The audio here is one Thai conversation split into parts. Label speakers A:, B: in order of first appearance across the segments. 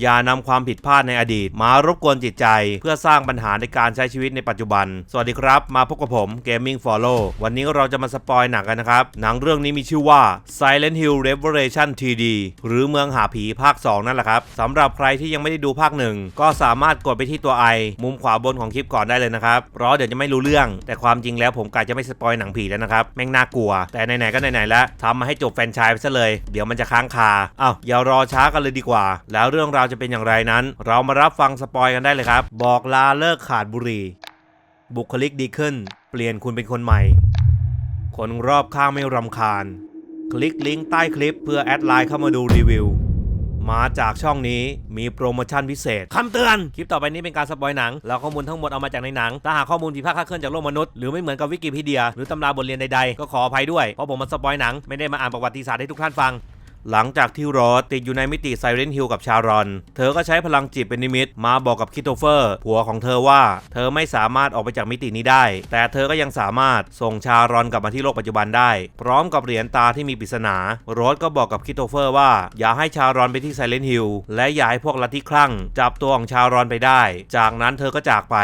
A: อย่านำความผิดพลาดในอดีต มารบกวนจิตใจ เพื่อสร้างปัญหาในการใช้ชีวิตในปัจจุบัน สวัสดีครับ มาพบกับผม Gaming Follow วันนี้เราจะมาสปอยหนังกันนะครับ หนังเรื่องนี้มีชื่อว่า Silent Hill Revelation 3D หรือเมืองหาผีภาค 2 นั่นแหละครับสำหรับใครที่ยังไม่ได้ดูภาคหนึ่งก็สามารถกดไปที่ตัวไอมุมขวาบนของคลิปก่อนได้เลยนะครับเพราะเดี๋ยวจะไม่รู้เรื่อง แต่ความจริงแล้วผมกะจะไม่สปอยหนังผีแล้วนะครับแม่งน่ากลัว แต่ไหนๆก็ไหนๆแล้วทำมาให้จบแฟนชายไปซะเลย เดี๋ยวมันจะค้างคาอ้าวอย่ารอช้ากันเลยดีกว่า แล้วเรื่องราวจะเป็นอย่างไรนั้น เรามารับฟังสปอยกันได้เลยครับ บอกลาเลิกขาดบุหรี่ บุคลิกดีขึ้น เปลี่ยนคุณเป็นคนใหม่ คนรอบข้างไม่รำคาญ คลิกลิงก์ใต้คลิปเพื่อแอดไลน์เข้ามาดูรีวิวมาจากช่องนี้มีโปรโมชั่นพิเศษคำเตือน คลิปต่อไปนี้เป็นการสปอยหนัง แล้วข้อมูลทั้งหมดเอามาจากในหนัง ถ้าหากข้อมูลผิดพลาดคลาดเคลื่อนจากโลกมนุษย์ หรือไม่เหมือนกับวิกิพีเดีย หรือตำราบทเรียนใดๆ ก็ขออภัยด้วย เพราะผมมาสปอยหนัง ไม่ได้มาอ่านประวัติศาสตร์ให้ทุกท่านฟัง หลังจากที่โรสติดอยู่ในมิติไซเรนฮิลกับชารอน เธอก็ใช้พลังจิตเป็นนิมิต มาบอกกับคิโตเฟอร์ ผัวของเธอว่า เธอไม่สามารถออกไปจากมิตินี้ได้ แต่เธอก็ยังสามารถส่งชารอนกลับมาที่โลกปัจจุบันได้ พร้อมกับเหรียญตาที่มีปริศนา โรสก็บอกกับคิโตเฟอร์ว่า อย่าให้ชารอนไปที่ไซเรนฮิลและอย่าให้พวกลัทธิคลั่ง จับตัวของชารอนไปได้ จากนั้นเธอก็จากไป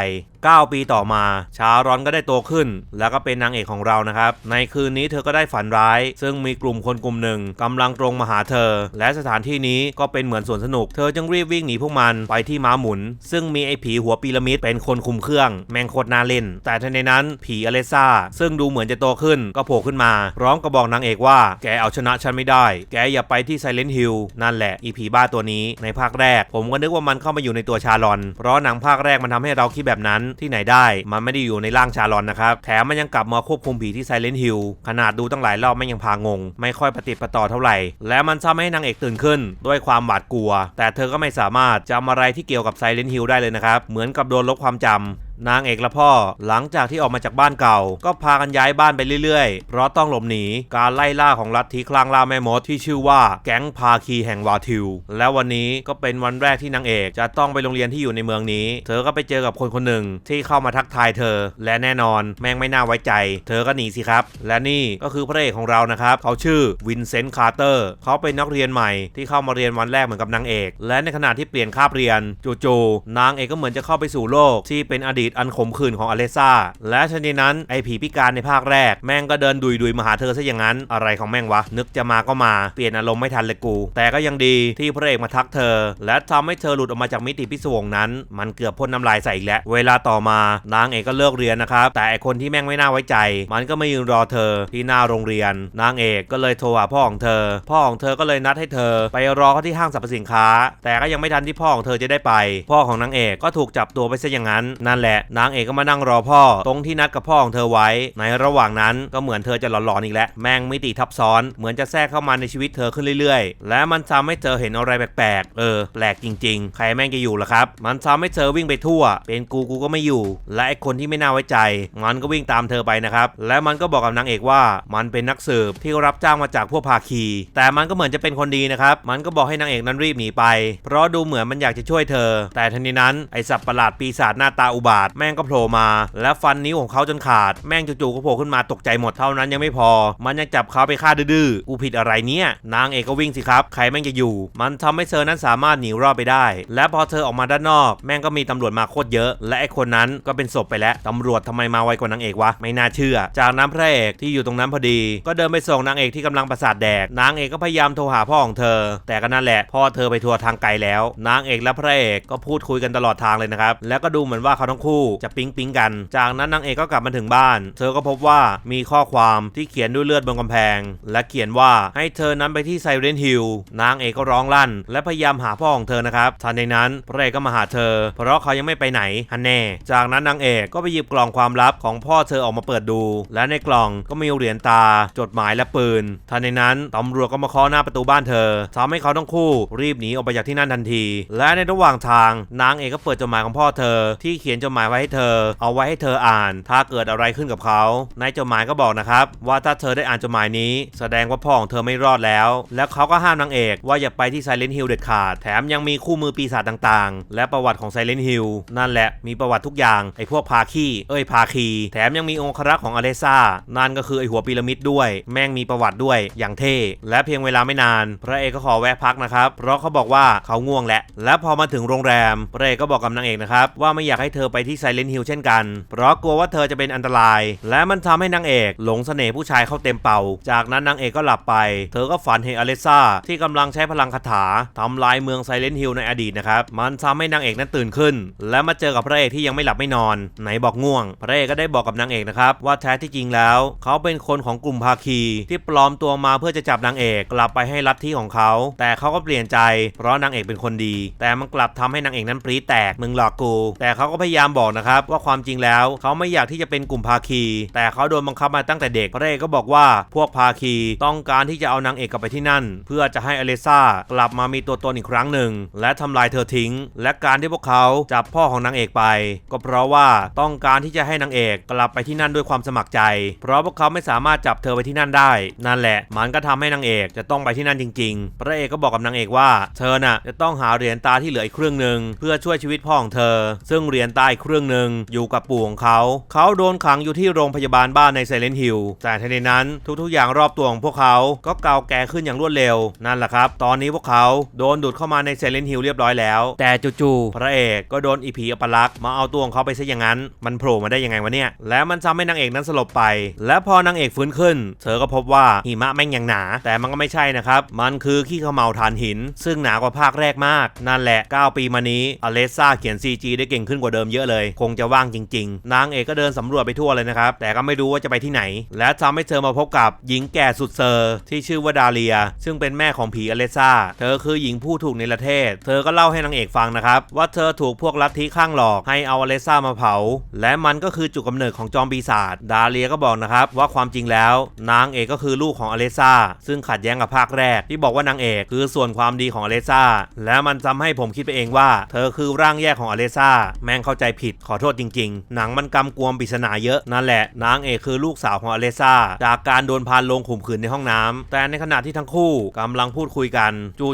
A: 9 ปีต่อมา ชารอนก็ได้โตขึ้น แล้วก็เป็นนางเอกของเรานะครับ ในคืนนี้เธอก็ได้ฝันร้าย ซึ่งมีกลุ่มคนกลุ่มหนึ่งกำลังตรงมาหาเธอ และสถานที่นี้ก็เป็นเหมือนสวนสนุก เธอจึงรีบวิ่งหนีพวกมันไปที่ม้าหมุน ซึ่งมีไอ้ผีหัวปีระมิดเป็นคนคุมเครื่อง แมงโคตรน่าเล่น แต่ทันในนั้นผีอเลซ่า ซึ่งดูเหมือนจะโตขึ้นก็โผล่ขึ้นมาพร้อมกับบอกนางเอกว่า แกเอาชนะฉันไม่ได้ แกอย่าไปที่ไซเลนฮิลนั่นแหละอีผีบ้าตัวนี้ในภาคแรก ผมก็นึกว่ามันเข้ามาอยู่ในตัวชาลอน เพราะหนังภาคแรกมันทำให้เราคิดแบบนั้นที่ไหนได้ มันไม่ได้อยู่ในร่างชาลอนนะครับ แถมมันยังกลับมาควบคุมผีที่ไซเลนฮิลขนาดดูตั้งหลายรอบไม่ยังพางง ไม่ค่อยปฏิปต่อเท่าไหร่ และมันทำให้นางเอกตื่นขึ้น ด้วยความหวาดกลัว แต่เธอก็ไม่สามารถจำอะไรที่เกี่ยวกับไซเลนฮิลได้เลยนะครับ เหมือนกับโดนลบความจำนางเอกและพ่อ หลังจากที่ออกมาจากบ้านเก่า ก็พากันย้ายบ้านไปเรื่อยๆ เพราะต้องหลบหนีการไล่ล่าของลัทธิคลางล่าแม่มดที่ชื่อว่าแก๊งพาคีแห่งวาทิว และวันนี้ก็เป็นวันแรกที่นางเอกจะต้องไปโรงเรียนที่อยู่ในเมืองนี้ เธอก็ไปเจอกับคนคนหนึ่งที่เข้ามาทักทายเธอ และแน่นอนแม่งไม่น่าไว้ใจ เธอก็หนีสิครับ และนี่ก็คือพระเอกของเรานะครับเขาชื่อวินเซนต์คาร์เตอร์เขาเป็นนักเรียนใหม่ที่เข้ามาเรียนวันแรกเหมือนกับนางเอก และในขณะที่เปลี่ยนคาบเรียนจู่ๆนางเอกก็เหมือนจะเข้าไปสู่โลกที่เป็นอดีตอันขมขื่นของอเลซ่า และชนิดนั้นไอผีพิการในภาคแรก แม่งก็เดินดุยดุยมาหาเธอซะอย่างนั้น อะไรของแม่งวะ นึกจะมาก็มา เปลี่ยนอารมณ์ไม่ทันเลยกู แต่ก็ยังดีที่พระเอกมาทักเธอ และทำให้เธอหลุดออกมาจากมิติพิศวงนั้น มันเกือบพ่นน้ำลายใส่อีกแล้ว เวลาต่อมานางเอกก็เลิกเรียนนะครับ แต่ไอคนที่แม่งไม่น่าไว้ใจ มันก็ไม่ยืนรอเธอที่หน้าโรงเรียน นางเอกก็เลยโทรหาพ่อของเธอ พ่อของเธอก็เลยนัดให้เธอ ไปรอเขาที่ห้างสรรพสินค้า แต่ก็ยังไม่ทันที่พ่อของเธอจะได้ไป พ่อของนางเอกก็ถูกจับตัวไปซะอย่างนั้น นั่นแหละนางเอกก็มานั่งรอพ่อ ตรงที่นัดกับพ่อของเธอไว้ ในระหว่างนั้นก็เหมือนเธอจะหลอนๆอีกแล้วแม่งมิติทับซ้อน เหมือนจะแทรกเข้ามาในชีวิตเธอขึ้นเรื่อยๆ และมันทำให้เธอเห็นอะไรแปลกๆ เออ แปลกจริง ๆ ใครแม่งจะอยู่ล่ะครับ มันทำให้เธอวิ่งไปทั่ว เป็นกูกูก็ไม่อยู่ และไอคนที่ไม่น่าไว้ใจ มันก็วิ่งตามเธอไปนะครับ และมันก็บอกกับนางเอกว่า มันเป็นนักสืบที่รับจ้างมาจากพวกภาคี แต่มันก็เหมือนจะเป็นคนดีนะครับ มันก็บอกให้นางเอกนั้นรีบหนีไป เพราะดูเหมือนมันอยากจะช่วยเธอ แต่ทันทีนั้นไอสัตว์ประหลาดปีศาจหน้าตาอุบาทแม่งก็โผล่มา และฟันนิ้วของเขาจนขาด แม่งจู่ๆก็โผล่ขึ้นมาตกใจหมดเท่านั้นยังไม่พอ มันยังจับเขาไปฆ่าดื้อๆ กูผิดอะไรเนี่ย นางเอกก็วิ่งสิครับ ใครแม่งจะอยู่ มันทำให้เธอนั้นสามารถหนีรอดไปได้ และพอเธอออกมาด้านนอก แม่งก็มีตำรวจมาโคตรเยอะ และไอคนนั้นก็เป็นศพไปแล้วตำรวจทำไมมาไวกว่านางเอกวะ ไม่น่าเชื่อ จากนั้นพระเอกที่อยู่ตรงนั้นพอดี ก็เดินไปส่งนางเอกที่กำลังประสาทแดก นางเอกก็พยายามโทรหาพ่อของเธอ แต่ก็นั่นแหละ พ่อเธอไปทัวร์ทางไกลแล้ว นางเอกและพระเอกก็พูดคุยกันตลอดทางเลยนะครับ แล้วก็ดูเหมือนว่าเขาทั้งคู่จะปิ๊งปิ๊งกัน จากนั้นนางเอกก็กลับมาถึงบ้าน เธอก็พบว่ามีข้อความที่เขียนด้วยเลือดบนกำแพง และเขียนว่าให้เธอนั้นไปที่ไซเรนฮิลนางเอกก็ร้องลั่น และพยายามหาพ่อของเธอนะครับทันในนั้นพระเอกก็มาหาเธอ เพราะเขายังไม่ไปไหนฮันแน่ จากนั้นนางเอกก็ไปหยิบกล่องความลับของพ่อเธอออกมาเปิดดู และในกล่องก็มีเหรียญตา จดหมายและปืนทันในนั้นตำรวจก็มาเคาะหน้าประตูบ้านเธอทำให้เขาทั้งคู่รีบหนีออกไปจากที่นั่นทันที และในระหว่างทางนางเอกก็เปิดจดหมายของพ่อเธอที่เขียนจดหมายายไว้ให้เธอ เอาไว้ให้เธออ่าน ถ้าเกิดอะไรขึ้นกับเขา ในจดหมายก็บอกนะครับว่าถ้าเธอได้อ่านจดหมายนี้ แสดงว่าพ่อของเธอไม่รอดแล้ว แล้วเขาก็ห้ามนางเอกว่าอย่าไปที่ไซเลนฮิลเด็ดขาด แถมยังมีคู่มือปีศาจต่างๆ และประวัติของไซเลนฮิลนั่นแหละมีประวัติทุกอย่างไอ้พวกพาคีเอ้ยพาคี แถมยังมีองครักษ์ของอเลซ่านั่นก็คือไอ้หัวพีระมิดด้วย แม่งมีประวัติด้วยอย่างเท่และเพียงเวลาไม่นาน พระเอกก็ขอแวะพักนะครับเพราะเขาบอกว่าเขาง่วงแล้วและพอมาถึงโรงแรมพระเอกก็บอกกับนางเอกนะครับว่าไม่อยากให้เธอไปที่ไซเลนฮิลเช่นกัน เพราะกลัวว่าเธอจะเป็นอันตราย และมันทำให้นางเอกหลงเสน่ห์ผู้ชายเข้าเต็มเป่า จากนั้นนางเอกก็หลับไป เธอก็ฝันเห็นอเลซ่าที่กำลังใช้พลังคาถาทำลายเมืองไซเลนฮิลในอดีตนะครับ มันทำให้นางเอกนั้นตื่นขึ้น และมาเจอกับพระเอกที่ยังไม่หลับไม่นอน ไหนบอกง่วง พระเอกก็ได้บอกกับนางเอกนะครับว่าแท้ที่จริงแล้ว เขาเป็นคนของกลุ่มภาคี ที่ปลอมตัวมาเพื่อจะจับนางเอกกลับไปให้ลัทธิของเขา แต่เขาก็เปลี่ยนใจ เพราะนางเอกเป็นคนดี แต่มันกลับทำให้นางเอกนั้นปรีแตกมึงหลอกกู แต่เขาก็พยายามบอกนะครับว่าความจริงแล้วเขาไม่อยากที่จะเป็นกลุ่มภาคี แต่เขาโดนบังคับมาตั้งแต่เด็กพระเอกก็บอกว่าพวกภาคีต้องการที่จะเอานางเอกกลับไปที่นั่น เพื่อจะให้อเลซ่ากลับมามีตัวตนอีกครั้งหนึ่ง และทำลายเธอทิ้ง และการที่พวกเขาจับพ่อของนางเอกไป ก็เพราะว่าต้องการที่จะให้นางเอกกลับไปที่นั่นด้วยความสมัครใจ เพราะพวกเขาไม่สามารถจับเธอไปที่นั่นได้ นั่นแหละ มันก็ทำให้นางเอกจะต้องไปที่นั่นจริง ๆ พระเอกก็บอกกับนางเอกว่า เธอน่ะจะต้องหาเหรียญตาที่เหลืออีกเครื่องหนึ่งเพื่อช่วยชีวิตพ่อของเธอ ซึ่งเหรียญตาอีกเครื่องหนึ่งอยู่กับปู่ของเขา เขาโดนขังอยู่ที่โรงพยาบาลบ้านในไซเลนฮิลแต่ทันใดนั้นทุกๆ อย่างรอบตัวของพวกเขาก็เก่าแก่ขึ้นอย่างรวดเร็วนั่นแหละครับ ตอนนี้พวกเขาโดนดูดเข้ามาในไซเลนฮิลเรียบร้อยแล้ว แต่จู่ๆพระเอกก็โดนอีผีอัปลักษ์มาเอาตัวของเขาไปซะอย่างนั้น มันโผล่มาได้ยังไงวะเนี่ย และมันทำให้นางเอกนั้นสลบไป และพอนางเอกฟื้นขึ้น เธอก็พบว่าหิมะแม่งยังหนา แต่มันก็ไม่ใช่นะครับ มันคือขี้เขมเหลาฐานหิน ซึ่งหนากว่าภาคแรกมาก นั่นแหละ 9 ปีมานี้อเลซ่าเขียน CG ได้เก่งขึ้นกว่าเดิมเยอะเลยคงจะว่างจริง ๆ นางเอกก็เดินสำรวจไปทั่วเลยนะครับ แต่ก็ไม่รู้ว่าจะไปที่ไหน และทำให้เธอมาพบกับหญิงแก่สุดเซอร์ที่ชื่อว่าดาเลีย ซึ่งเป็นแม่ของผีอเลซ่า เธอคือหญิงผู้ถูกในประเทศ เธอก็เล่าให้นางเอกฟังนะครับ ว่าเธอถูกพวกลัทธิข้างหลอกให้เอาอเลซ่ามาเผา และมันก็คือจุดกำเนิดของจอมปีศาจ ดาเลียก็บอกนะครับว่าความจริงแล้ว นางเอกก็คือลูกของอเลซ่า ซึ่งขัดแย้งกับภาคแรก ที่บอกว่านางเอกคือส่วนความดีของอเลซ่า และมันทำให้ผมคิดไปเองว่า เธอคือร่างแยกของอเลซ่า แม่งเข้าใจผิดขอโทษจริงๆ หนังมันกำกวมปริศนาเยอะ นั่นแหละนางเอกคือลูกสาวของอเลซ่า จากการโดนพานลงข่มขืนในห้องน้ำแต่ในขณะที่ทั้งคู่กำลังพูดคุยกัน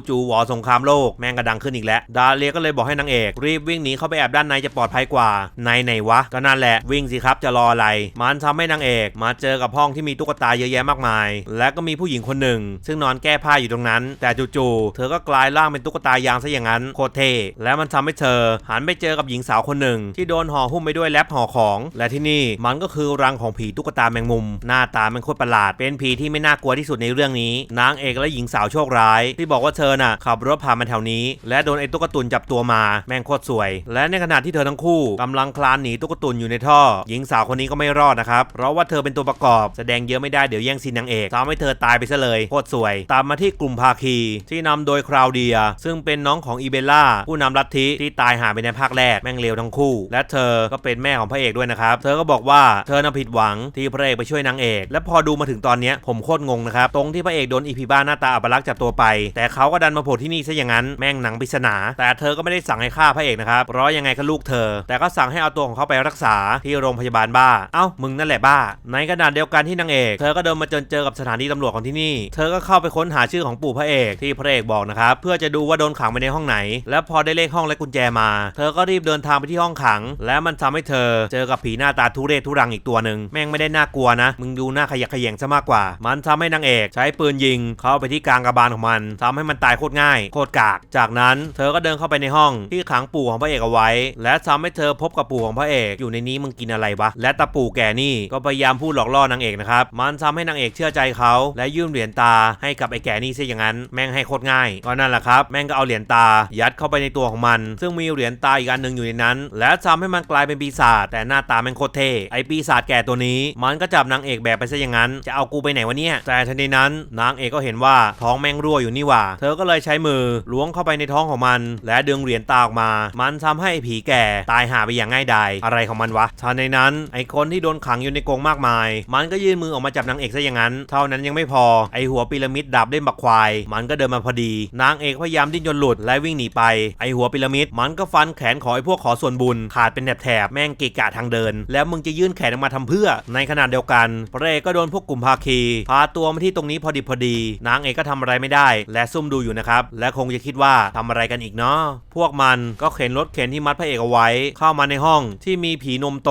A: จู่ๆหวอสงครามโลกแม่งกระดังขึ้นอีกแล้ว ดาเลียก็เลยบอกให้นางเอกรีบวิ่งหนีเข้าไปแอบด้านในจะปลอดภัยกว่า ในไหนวะ ก็นั่นแหละวิ่งสิครับจะรออะไร มันทำให้นางเอกมาเจอกับห้องที่มีตุ๊กตาเยอะแยะมากมาย และก็มีผู้หญิงคนหนึ่ง ซึ่งนอนแก้ผ้าอยู่ตรงนั้น แต่จู่ๆเธอก็กลายร่างเป็นตุ๊กตายางซะอย่างนั้นโคตรเท่และมันทำให้เธอหันไปเจอกับหญิงสาวคนหนึ่งที่โดนห่อหุ้มไปด้วยแรปห่อของ และที่นี่มันก็คือรังของผีตุ๊กตาแมงมุม หน้าตามันโคตรประหลาด เป็นผีที่ไม่น่ากลัวที่สุดในเรื่องนี้ นางเอกและหญิงสาวโชคร้าย ที่บอกว่าเธอน่ะขับรถผ่านมาแถวนี้ และโดนไอ้ตุ๊กตุนจับตัวมาแม่งโคตรสวย และในขณะที่เธอทั้งคู่กำลังคลานหนีตุ๊กตุนอยู่ในท่อ หญิงสาวคนนี้ก็ไม่รอดนะครับเพราะว่าเธอเป็นตัวประกอบ แสดงเยอะไม่ได้เดี๋ยวแย่งซีนนางเอกทำให้เธอตายไปซะเลยโคตรสวย ตามมาที่กลุ่มภาคีที่นำโดยคราวเดีย ซึ่งเป็นน้องของอีเบลล่าผู้นำลัทธิที่ตายหายไปในภาคแรกแม่งเลวทั้งคู่และเธอก็เป็นแม่ของพระเอกด้วยนะครับ เธอก็บอกว่าเธอน่ะผิดหวังที่พระเอกไปช่วยนางเอก และพอดูมาถึงตอนนี้ผมโคตรงงนะครับ ตรงที่พระเอกโดนอีพีบ้าหน้าตาอัปลักษ์จับตัวไป แต่เขาก็ดันมาโผล่ที่นี่ซะอย่างนั้นแม่งหนังปริศนา แต่เธอก็ไม่ได้สั่งให้ฆ่าพระเอกนะครับเพราะยังไงก็ลูกเธอ แต่ก็สั่งให้เอาตัวของเขาไปรักษาที่โรงพยาบาลบ้า เอ้ามึงนั่นแหละบ้า ในขณะเดียวกันที่นางเอกเธอก็เดินมาเจอเจอกับสถานีตำรวจของที่นี่ เธอก็เข้าไปค้นหาชื่อของปู่พระเอกที่พระเอกบอกนะครับเพื่อจะดูว่าโดนขังไปในห้องไหน และพอได้เลขห้องและกุญแจมา เธอก็รีบเดินทางไปที่ห้องขังและมันทำให้เธอเจอกับผีหน้าตาทุเรศทุรังอีกตัวหนึ่งแม่งไม่ได้น่ากลัวนะ มึงดูหน้าขยะแขยงซะมากกว่า มันทำให้นางเอกใช้ปืนยิงเข้าไปที่กลางกระบาลของมันทำให้มันตายโคตรง่ายโคตรกาก จากนั้นเธอก็เดินเข้าไปในห้องที่ขังปู่ของพระเอกเอาไว้ และทำให้เธอพบกับปู่ของพระเอกอยู่ในนี้มึงกินอะไรวะและตาปู่แก่นี่ก็พยายามพูดหลอกล่อนางเอกนะครับมันทำให้นางเอกเชื่อใจเขาและยื่นเหรียญตาให้กับไอ้แก่นี่ซะอย่างนั้น แม่งให้โคตรง่ายก็นั่นแหละครับแม่งก็เอาเหรียญตายัดเข้าไปในตัวของมัน ซึ่งมีเหรียญตาอีกอันหนึ่งอยู่ในนั้น และทำให้มันกลายเป็นปีศาจแต่หน้าตาแม่งโคตรเท่ไอปีศาจแก่ตัวนี้ มันก็จับนางเอกแบบไปซะอย่างนั้น จะเอากูไปไหนวะเนี่ยแต่ทันใดนั้นนางเอกก็เห็นว่าท้องแมงรั่วอยู่นี่ว่า เธอก็เลยใช้มือล้วงเข้าไปในท้องของมัน และดึงเหรียญตาออกมา มันทำให้ไอผีแก่ตายหาไปอย่างง่ายดายอะไรของมันวะทันในนั้น ไอคนที่โดนขังอยู่ในกรงมากมาย มันก็ยื่นมือออกมาจับนางเอกซะอย่างนั้น เท่านั้นยังไม่พอไอหัวพีระมิดดับเล่นบักควาย มันก็เดินมาพอดี นางเอกพยายามดิ้นจนหลุดและวิ่งหนีไปไอหัวพีระมิดมันก็ฟันแขนของไอพวกขอส่วนบุญใครขาดเป็นแถบๆแม่งเกะกะทางเดิน แล้วมึงจะยื่นแขนออกมาทำเพื่อ ในขณะเดียวกันพระเอกก็โดนพวกกลุ่มภาคี พาตัวมาที่ตรงนี้พอดีพอดี นางเอกก็ทำอะไรไม่ได้ และซุ่มดูอยู่นะครับ และคงจะคิดว่าทำอะไรกันอีกเนาะพวกมันก็เข็นรถเข็นที่มัดพระเอกเอาไว้ เข้ามาในห้องที่มีผีนมโต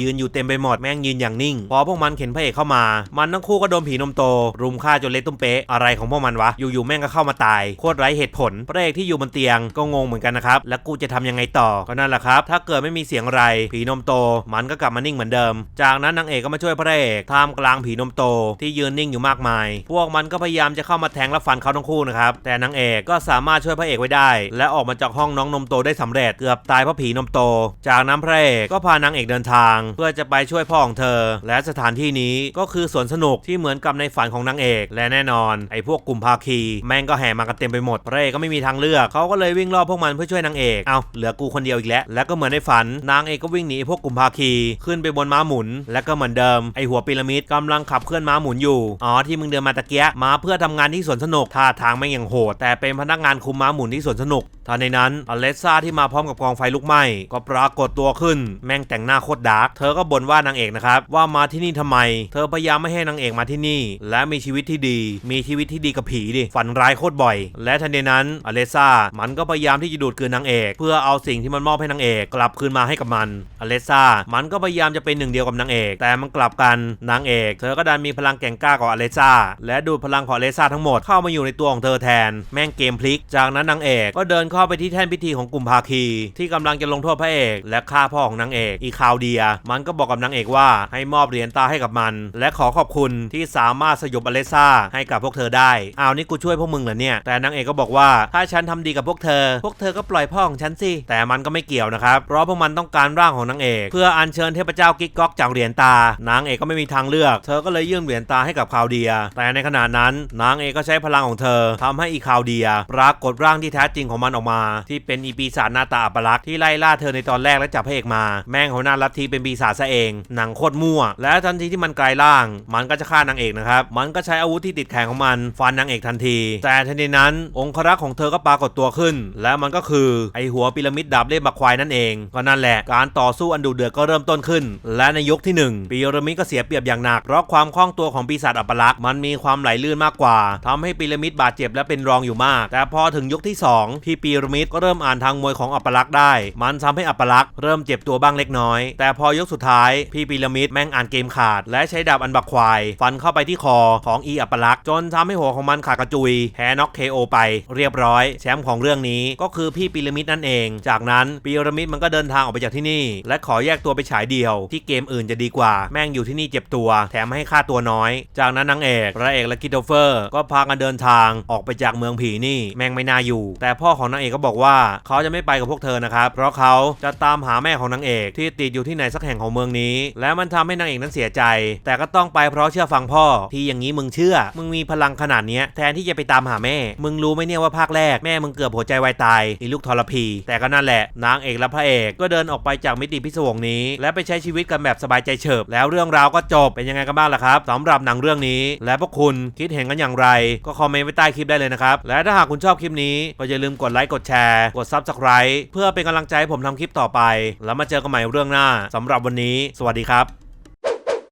A: ยืนอยู่เต็มไปหมดแม่งยืนอย่างนิ่ง พอพวกมันเข็นพระเอกเข้ามา มันทั้งคู่ก็โดนผีนมโต รุมฆ่าจนเละตุ้มเป๊ะอะไรของพวกมันวะ อยู่ๆแม่งก็เข้ามาตายโคตรไร้เหตุผลพระเอกที่อยู่บนเตียงก็งงเหมือนกันนะครับแล้วกูจะทำยังไงต่อก็นั่นแหละครับ ถ้าเกิดไม่มีเสียงอะไร ผีนมโต มันก็กลับมานิ่งเหมือนเดิม จากนั้นนางเอกก็มาช่วยพระเอกท่ามกลางผีนมโตที่ยืนนิ่งอยู่มากมาย พวกมันก็พยายามจะเข้ามาแทงและฟันเขาทั้งคู่นะครับ แต่นางเอกก็สามารถช่วยพระเอกไว้ได้ และออกมาจากห้องน้องนมโตได้สำเร็จ เกือบตายเพราะผีนมโต จากนั้นพระเอกก็พานางเอกเดินทาง เพื่อจะไปช่วยพ่อของเธอ และสถานที่นี้ก็คือสวนสนุกที่เหมือนกับในฝันของนางเอก และแน่นอนไอ้พวกกลุ่มภาคีแม่งก็แห่มากันเต็มไปหมดพระเอกก็ไม่มีทางเลือกเขาก็เลยวิ่งรอบพวกมันเพื่อช่วยนางเอกเอาเหลือกูคนเดียวอีกแล้ว แล้วก็เหมือนในฝัน นางเอกก็วิ่งหนีพวกกลุ่มภาคี ขึ้นไปบนม้าหมุน และก็เหมือนเดิมไอหัวพีระมิดกำลังขับเคลื่อนม้าหมุนอยู่ อ๋อที่มึงเดินมาตะเกียมาเพื่อทำงานที่สวนสนุกท่าทางแม่อย่างโหด แต่เป็นพนักงานคุมม้าหมุนที่สวนสนุกทันในนั้นอเลสซาที่มาพร้อมกับกองไฟลุกไหม้ก็ปรากฏตัวขึ้น แม่งแต่งหน้าโคตรดาร์กเธอก็บ่นว่านางเอกนะครับว่ามาที่นี่ทำไม เธอพยายามไม่ให้นางเอกมาที่นี่ และมีชีวิตที่ดี มีชีวิตที่ดีกับผีดิฝันร้ายโคตรบ่อย และทันใดนั้นอเลสซามันก็พยายามที่จะดูดกลืนนางเอก เพื่อเอาสิ่งที่มันมอบให้นางเอกกลับคืนมาให้กับมันอเลสซามันก็พยายามจะเป็นหนึ่งเดียวกับนางเอก แต่มันกลับกันนางเอก เธอก็ดันมีพลังแก่งกล้ากว่าอเลสซาและดูดพลังของอเลสซาทั้งหมดเข้ามาอยู่ในตัวของเธอแทน แม่งเกมพลิก จากนั้นนางเอกก็เดินเข้าไปที่แท่นพิธีของกลุ่มภาคี ที่กำลังจะลงโทษพระเอก และฆ่าพ่อของนางเอกอีคาวเดีย มันก็บอกกับนางเอกว่าให้มอบเหรียญตาให้กับมัน และขอขอบคุณที่สามารถสยบอเลสซาให้กับพวกเธอได้อ้าวนี่กูช่วยพวกมึงเหรอเนี่ยแต่นางเอกก็บอกว่าถ้าฉันทำดีกับพวกเธอ พวกเธอก็ปล่อยพ่อของฉันสิแต่มันก็ไม่เกี่ยวนะครับเพราะพวกมันต้องการร่างของนางเอก เพื่ออัญเชิญเทพเจ้ากิ๊กก๊อกจากเหรียญตานางเอกก็ไม่มีทางเลือก เธอก็เลยยื่นเหรียญตาให้กับคาวเดีย แต่ในขณะนั้นนางเอกก็ใช้พลังของเธอทำให้อีคาวเดีย ปรากฏร่างที่แท้จริงของมันออกมา ที่เป็นอีปีศาจหน้าตาอัปลักษณ์ที่ไล่ล่าเธอในตอนแรกและจับพระเอกมา แม่งหัวหน้าลัทธิเป็นปีศาจซะเองหนังโคตรมั่ว และทันทีที่มันกลายร่าง มันก็จะฆ่านางเอกนะครับมันก็ใช้อาวุธที่ติดแขนของมันฟันนางเอกทันที แต่ทันทีนั้นองครักษ์ของเธอก็ปรากฏตัวขึ้น และมันก็คือไอหัวพีระมิดดาบเล่มบักควายนั่นเองก็นั่นแหละ การต่อสู้อันดุเดือดก็เริ่มต้นขึ้น และในยกที่หนึ่งพีระมิดก็เสียเปรียบอย่างหนัก เพราะความคล่องตัวของปีศาจอัปลักษ์มันมีความไหลลื่นมากกว่าทำให้พีระมิดบาดเจ็บและเป็นรองอยู่มาก แต่พอถึงยกที่สองพี่พีระมิดก็เริ่มอ่านทางมวยของอัปลักษ์ได้ มันทำให้อัปลักษ์เริ่มเจ็บตัวบ้างเล็กน้อย แต่พอยกสุดท้ายพี่พีระมิดแม่งอ่านเกมขาด และใช้ดาบอันบักควาย ฟันเข้าไปที่คอของอีอัปลักษ์จนทำให้หัวของมันขาดกระจุยแพ้น็อกเคโอไป เรียบร้อย แชมป์ของเรื่องนี้ก็คือพี่พีระมิดนั่นเอง จากนั้นพีระมิดมันก็เดินทางออกไปจากที่นี่ และขอแยกตัวไปฉายเดียว ที่เกมอื่นจะดีกว่า แม่งอยู่ที่นี่เจ็บตัว แถมให้ค่าตัวน้อย จากนั้นนางเอกพระเอกและคิดโตเฟอร์ ก็พากันเดินทางออกไปจากเมืองผีนี่แม่งไม่น่าอยู่ แต่พ่อของนางเอกก็บอกว่าเขาจะไม่ไปกับพวกเธอนะครับ เพราะเขาจะตามหาแม่ของนางเอกที่ติดอยู่ที่ไหนสักแห่งของเมืองนี้ และมันทำให้นางเอกนั้นเสียใจ แต่ก็ต้องไปเพราะเชื่อฟังพ่อ ที่อย่างนี้มึงเชื่อ มึงมีพลังขนาดนี้แทนที่จะไปตามหาแม่ มึงรู้ไหมเนี่ยว่าภาคแรกแม่มึงเกือบหัวใจวายตายอีลูกทรพี แต่ก็นั่นแหละนางเอกและพระเอกก็เดินออกไปจากมิติพิศวงนี้ และไปใช้ชีวิตกันแบบสบายใจเฉิบ แล้วเรื่องราวก็จบเป็นยังไงกันบ้างล่ะครับสำหรับหนังเรื่องนี้ และพวกคุณคิดเห็นกันอย่างไร ก็คอมเมนต์ไว้ใต้คลิปได้เลยนะครับ และถ้าหากคุณชอบคลิปนี้ก็อย่าลืมกดไลค์กดแชร์กด Subscribe เพื่อเป็นกำลังใจให้ผมทำคลิปต่อไป แล้วมาเจอกันใหม่เรื่องหน้าสำหรับวันนี้ สวัสดีครับ